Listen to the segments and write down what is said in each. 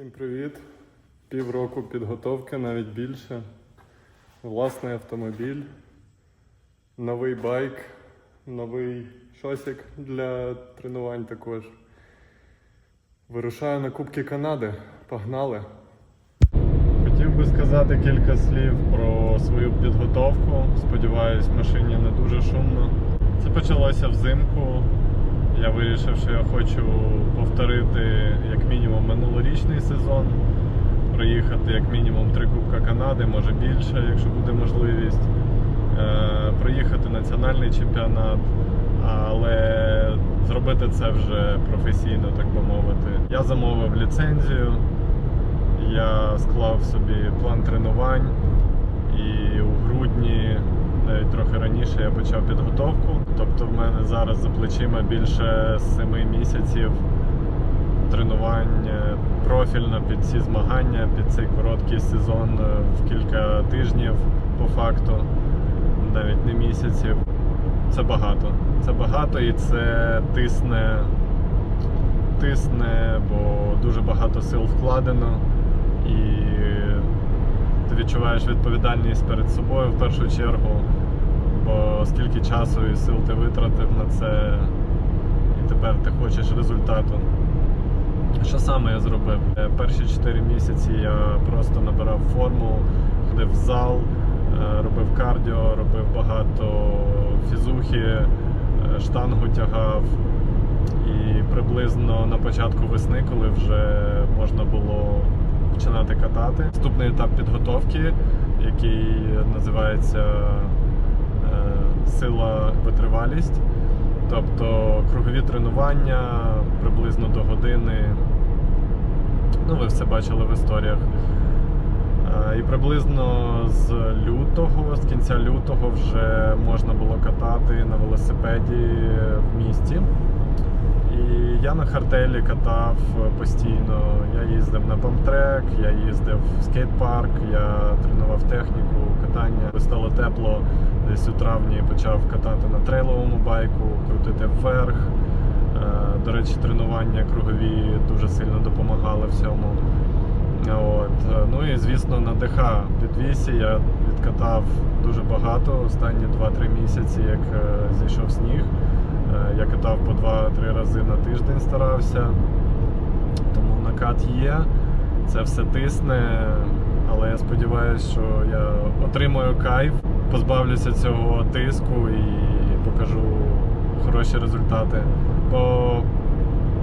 Всім привіт! Півроку підготовки, навіть більше. Власний автомобіль, новий байк, новий шосик для тренувань також. Вирушаю на Кубки Канади. Погнали! Хотів би сказати кілька слів про свою підготовку. Сподіваюсь, машині не дуже шумно. Це почалося взимку. Я вирішив, що я хочу повторити як мінімум минулорічний сезон, проїхати як мінімум три Кубка Канади, може більше, якщо буде можливість. Е, проїхати національний чемпіонат, але зробити це вже професійно, так би мовити. Я замовив ліцензію, я склав собі план тренувань і у грудні, навіть трохи раніше, я почав підготовку. Тобто в мене зараз за плечима більше 7 місяців тренувань е, профільно під ці змагання, під цей короткий сезон е, в кілька тижнів по факту, навіть не місяців. Це багато. Це багато і це тисне, тисне, бо дуже багато сил вкладено. І ти відчуваєш відповідальність перед собою в першу чергу, бо скільки часу і сил ти витратив на це, і тепер ти хочеш результату. Що саме я зробив? Е, Перші 4 місяці я просто набирав форму, ходив в зал, е, робив кардіо, робив багато фізухи, е, штангу тягав. І приблизно на початку весни, коли вже можна було починати катати. Наступний етап підготовки, який називається сила витривалість. Тобто кругові тренування приблизно до години. Ну, ви все бачили в історіях. Е, І приблизно з лютого, з кінця лютого, вже можна було катати на велосипеді в місті. І я на хартелі катав постійно. Я їздив на бамтрек, я їздив в скейт-парк, я тренував техніку, катання. Стало тепло, десь у травні почав катати на трейловому байку, крутити вверх. Е, До речі, тренування кругові дуже сильно допомагали в цьому. От. Ну і звісно на ДХ підвісі я відкатав дуже багато останні 2-3 місяці, як е, зійшов сніг. Е, Я катав по 2-3 рази на тиждень старався. Тому накат є, це все тисне, але я сподіваюся, що я отримаю кайф, позбавлюся цього тиску і покажу хороші результати. Бо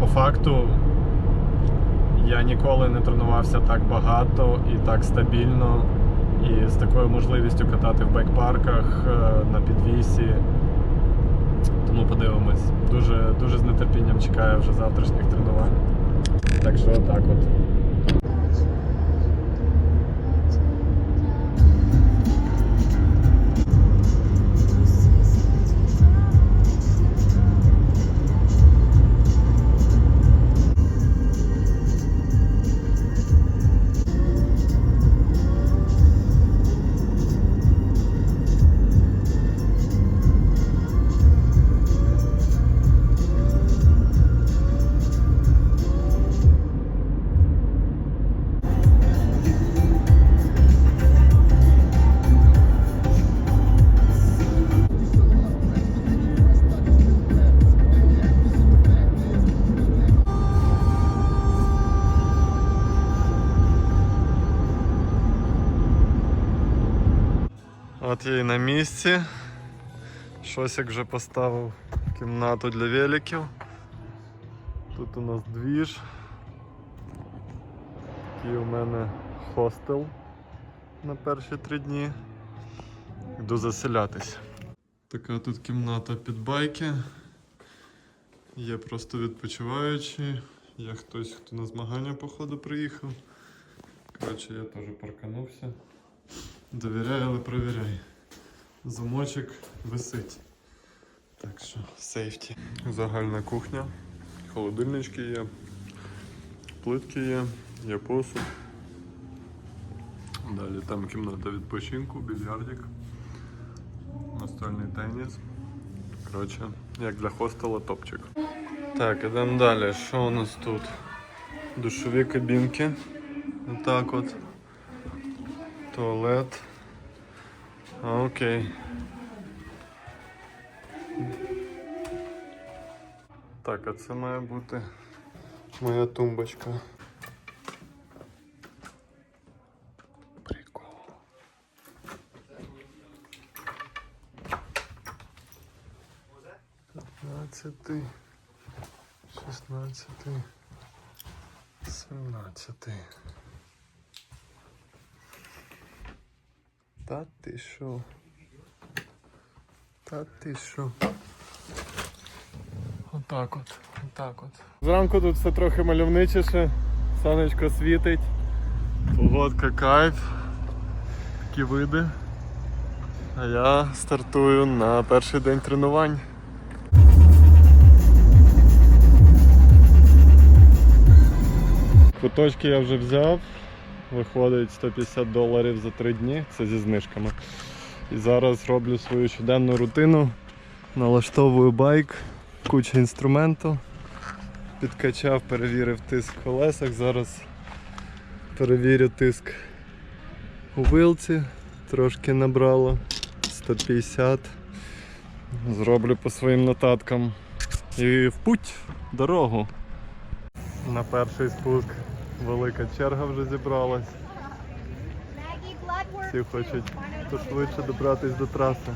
по факту я ніколи не тренувався так багато і так стабільно, і з такою можливістю катати в байк-парках е, на підвісі. Тому подивимось. Дуже, дуже з нетерпінням чекаю вже завтрашніх тренувань. Так що отак от. От я і на місці. Шосик вже поставив кімнату для великів. Тут у нас двіж. Такий у мене хостел на перші три дні. Йду заселятись. Така тут кімната під байки. Є просто відпочиваючі. Є хтось, хто на змагання походу приїхав. Коротше, я теж парканувся. Довіряй, але провіряй. Замочок висить. Так що, сейфті. Загальна кухня. Холодильнички є, плитки є, є посуд. Далі там кімната відпочинку, більярдик, настольний теніс. Коротше, як для хостела топчик. Так, ідемо далі. Що у нас тут? Душові кабінки. Отак от. Туалет. Окей. Так, а це має бути моя тумбочка. Прикол. П'ятнадцятий, шістнадцятий, сімнадцятий. Та ти що? Та ти що? Отак от, отак от. Зранку тут все трохи мальовничіше, сонечко світить, погодка кайф, такі види. А я стартую на перший день тренувань. Куточки я вже взяв. Виходить 150 доларів за 3 дні, це зі знижками. І зараз роблю свою щоденну рутину. Налаштовую байк, куча інструменту. Підкачав, перевірив тиск в колесах. Зараз перевірю тиск у вилці. Трошки набрало 150. Зроблю по своїм нотаткам. І в путь, дорогу. На перший спуск велика черга вже зібралась. Всі хочуть пошвидше добратись до траси.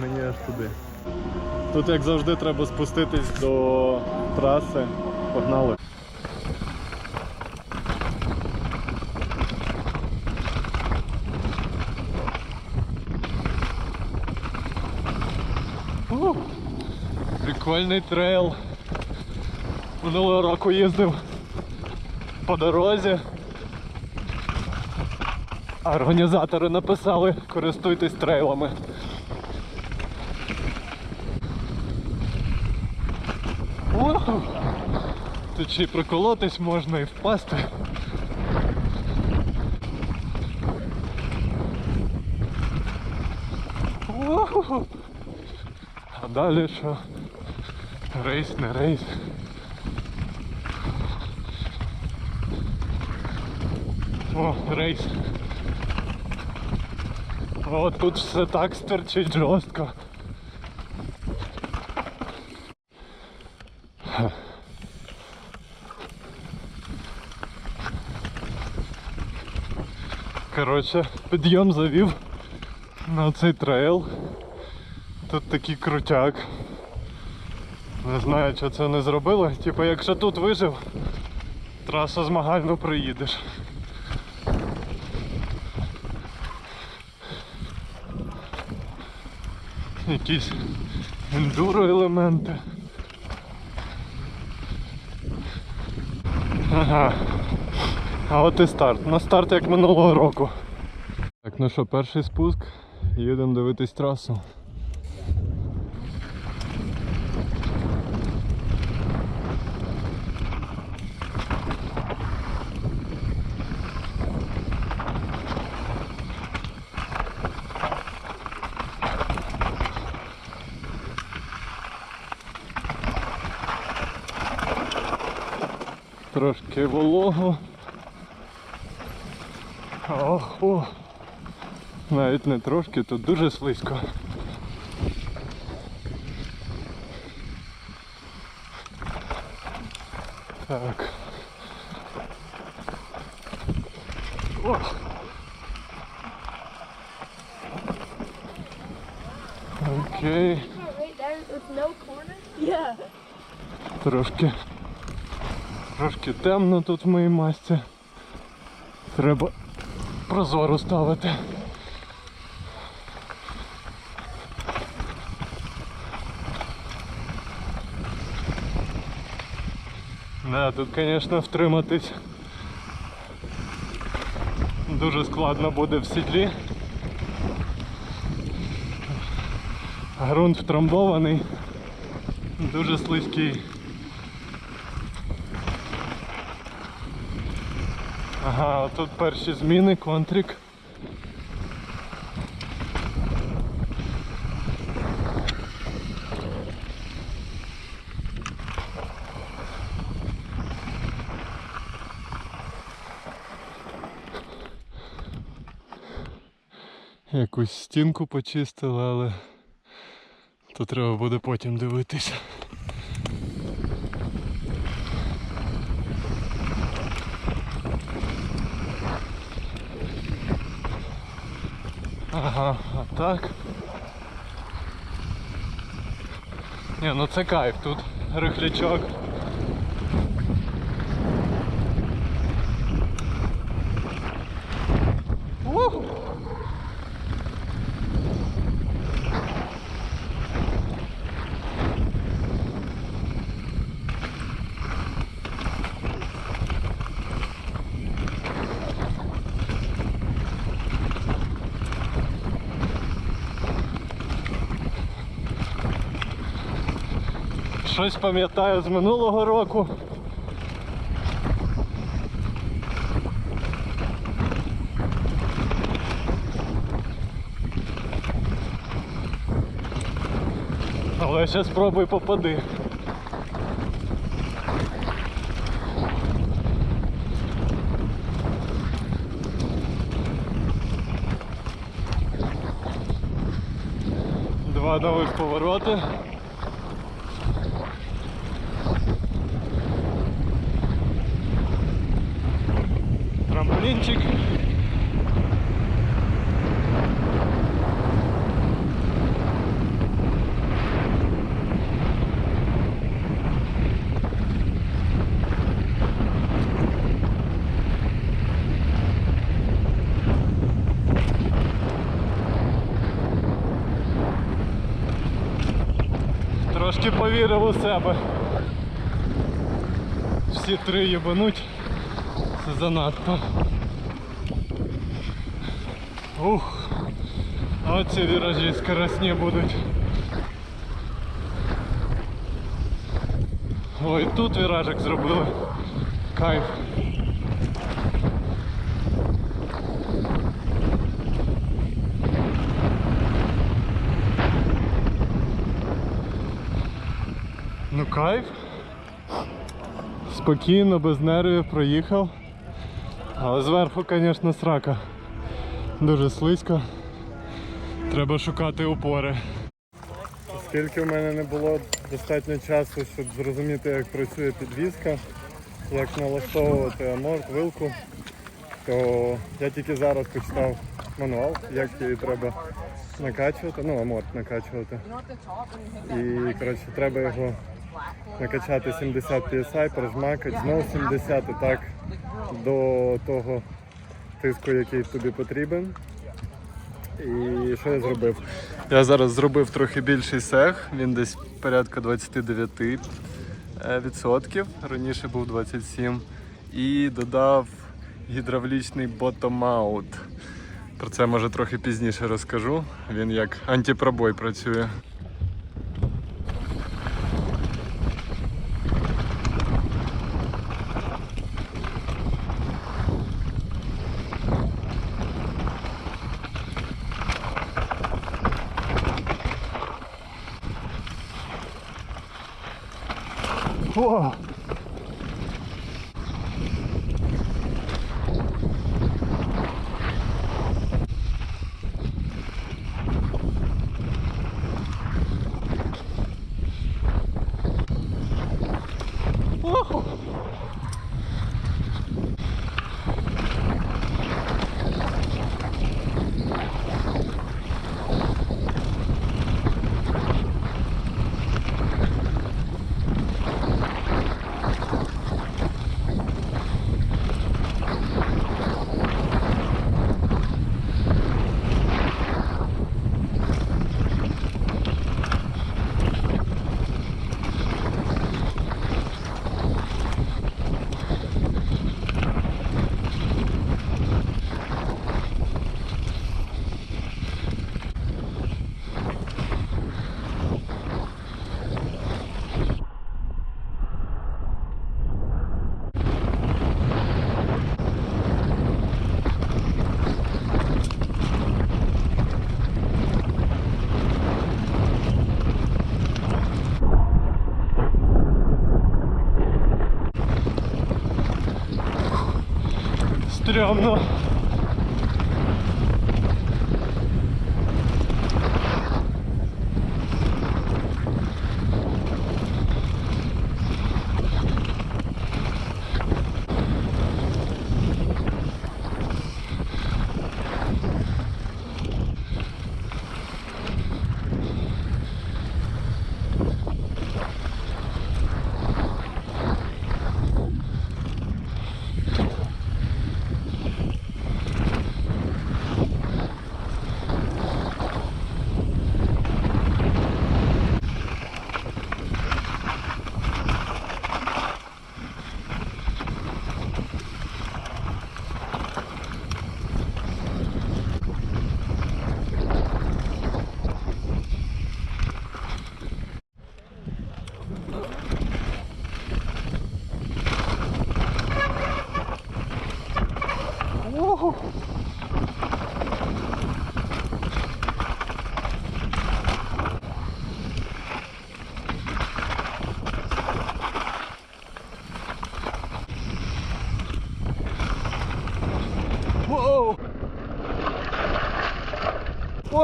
Мені аж туди. Тут, як завжди, треба спуститись до траси. Погнали. Прикольний трейл. Минулого року їздив по дорозі. Організатори написали, користуйтесь трейлами. Вау! Тут ще й проколотись можна і впасти. Вау! А далі що? Рейс, не рейс. О, рейс. О, тут все так стерчить жорстко. Коротше, підйом завів на цей трейл. Тут такий крутяк. Не знаю, що це не зробили. Типу, якщо тут вижив, трасу змагально приїдеш. Якісь ендуро елементи. Ага. А от і старт. На старт як минулого року. Так, ну що, перший спуск. Їдемо дивитись трасу. Трошки волого. Ох, о. Навіть не трошки, тут дуже слизько. Так. Ох. Окей. Трошки. Трошки темно тут в моїй масці. Треба прозору ставити. Да, тут, звісно, втриматись дуже складно буде в сідлі. Грунт втрамбований, дуже слизький. Ага, тут перші зміни, контрик. Якусь стінку почистили, але то треба буде потім дивитися. Ага, а так. Ні, ну це кайф, тут рихлячок. Щось пам'ятаю з минулого року. Але ще спробуй попади. Два нових повороти. Трошки повірив у себе. Всі три їбануть. Це занадто. Ух. Оці віражі скоростні будуть. Ой, тут віражик зробили. Кайф. Ну кайф. Спокійно, без нервів проїхав. Але зверху, звісно, срака. Дуже слизько. Треба шукати опори. Оскільки в мене не було достатньо часу, щоб зрозуміти, як працює підвізка, як налаштовувати аморт, вилку, то я тільки зараз почитав мануал, як її треба накачувати, ну аморт накачувати. І коротше, треба його накачати 70 PSI, прожмакати, знову 70 і так до того тиску, який тобі потрібен. І що я зробив? Я зараз зробив трохи більший сег, він десь порядка 29 е, відсотків, раніше був 27. І додав гідравлічний bottom-out. Про це може трохи пізніше розкажу. Він як антипробой працює. Стрьомно.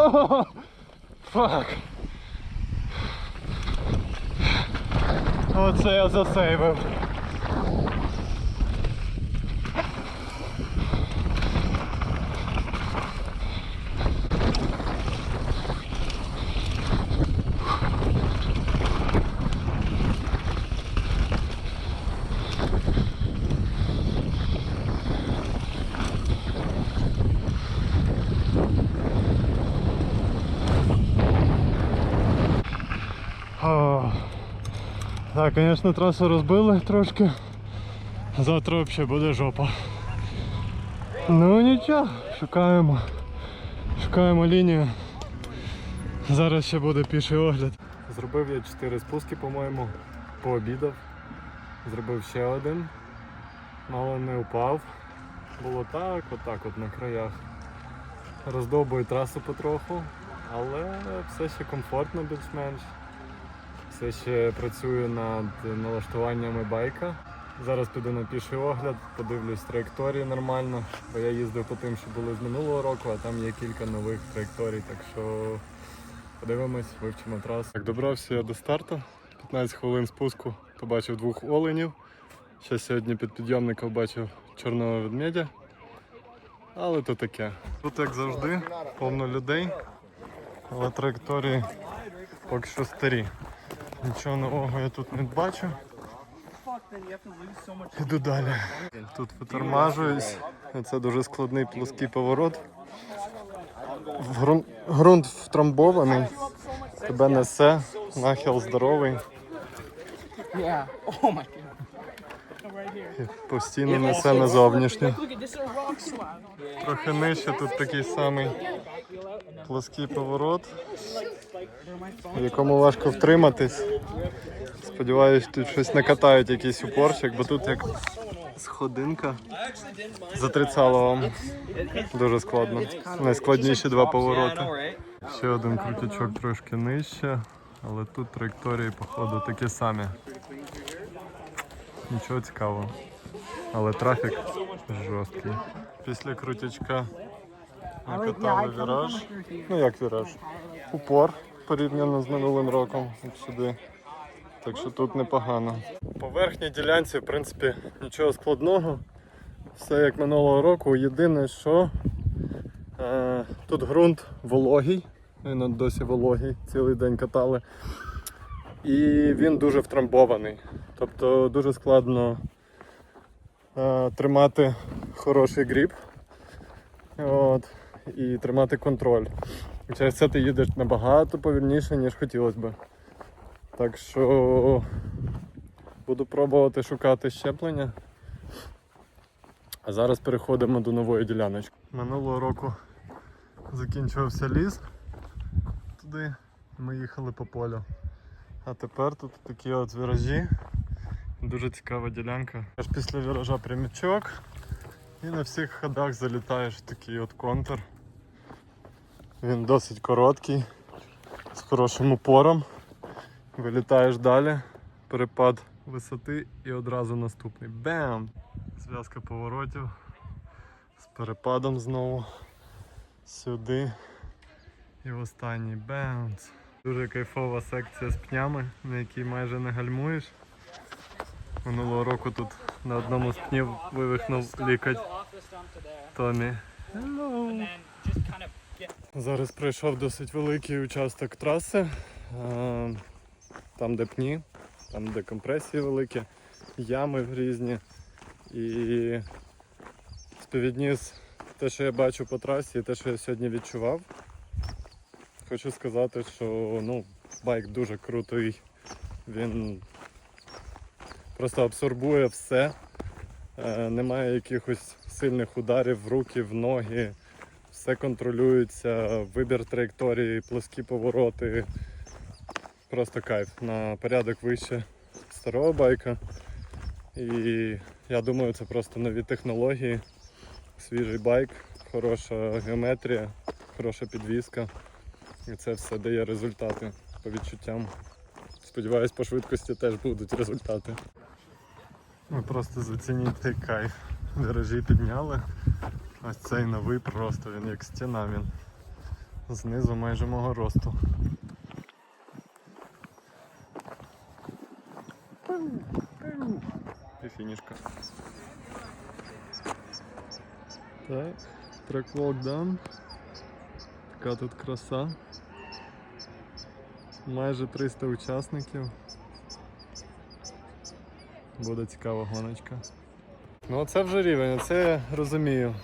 Oh, fuck. I would say it's the same. Так, звісно, трасу розбили трошки. Завтра взагалі буде жопа. Ну нічого, шукаємо. Шукаємо лінію. Зараз ще буде піший огляд. Зробив я 4 спуски, по-моєму, пообідав. Зробив ще один. Мало не упав. Було так, отак от на краях. Роздовбую трасу потроху, але все ще комфортно більш-менш. Все ще працюю над налаштуваннями байка. Зараз піду на піший огляд, подивлюсь траєкторії нормально, бо я їздив по тим, що були з минулого року, а там є кілька нових траєкторій, так що подивимось, вивчимо трасу. Так, добрався я до старту. 15 хвилин спуску побачив двох оленів. Ще сьогодні під підйомником бачив чорного ведмедя. Але то таке. Тут, як завжди, повно людей, але траєкторії поки що старі. Нічого нового я тут не бачу. Іду далі. Тут витормажуюсь. Це дуже складний плоский поворот. Грунт, ґрунт втрамбований. Тебе несе, нахил здоровий. Постійно несе на зовнішнє. Трохи нижче тут такий самий плоский поворот, якому важко втриматись. Сподіваюсь, тут щось накатають якийсь упорчик, бо тут як сходинка. Затрицало вам. Дуже складно. Найскладніші два повороти. Ще один крутячок трошки нижче, але тут траєкторії, походу, такі самі. Нічого цікавого. Але трафік жорсткий. Після крутячка накатали віраж. Ну як віраж? Упор порівняно з минулим роком сюди. Так що тут непогано. По верхній ділянці, в принципі, нічого складного. Все як минулого року. Єдине, що е, тут ґрунт вологий. Він досі вологий, цілий день катали. І він дуже втрамбований. Тобто дуже складно е, тримати хороший гріб от, і тримати контроль. Через це ти їдеш набагато повільніше, ніж хотілося б. Так що буду пробувати шукати щеплення. А зараз переходимо до нової діляночки. Минулого року закінчувався ліс туди, ми їхали по полю. А тепер тут такі от віражі. Дуже цікава ділянка. Аж після віража прямічок. І на всіх ходах залітаєш в такий от контур. Він досить короткий, з хорошим упором. Вилітаєш далі, перепад висоти і одразу наступний. Бем! Зв'язка поворотів з перепадом знову сюди. І останній бемц. Дуже кайфова секція з пнями, на якій майже не гальмуєш. Минулого року тут на одному з пнів вивихнув лікать. Томі. And Зараз пройшов досить великий участок траси. Е, Там, де пні, там, де компресії великі, ями різні. І співвідніс те, що я бачу по трасі, і те, що я сьогодні відчував. Хочу сказати, що ну, байк дуже крутий. Він просто абсорбує все. Е, Немає якихось сильних ударів в руки, в ноги все контролюється, вибір траєкторії, плоскі повороти. Просто кайф на порядок вище старого байка. І я думаю, це просто нові технології, свіжий байк, хороша геометрія, хороша підвізка. І це все дає результати по відчуттям. Сподіваюсь, по швидкості теж будуть результати. Ви просто зацініть цей кайф. Віражі підняли. Ось цей новий просто, він як стіна, він знизу майже мого росту. І фінішка. Так, трек-волк дан. Така тут краса. Майже 300 учасників. Буде цікава гоночка. Ну це вже рівень, це я розумію.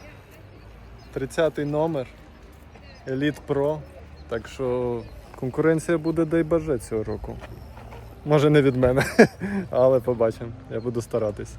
30 номер. Elite Pro. Так що конкуренція буде дай баже цього року. Може не від мене, але побачимо. Я буду старатись.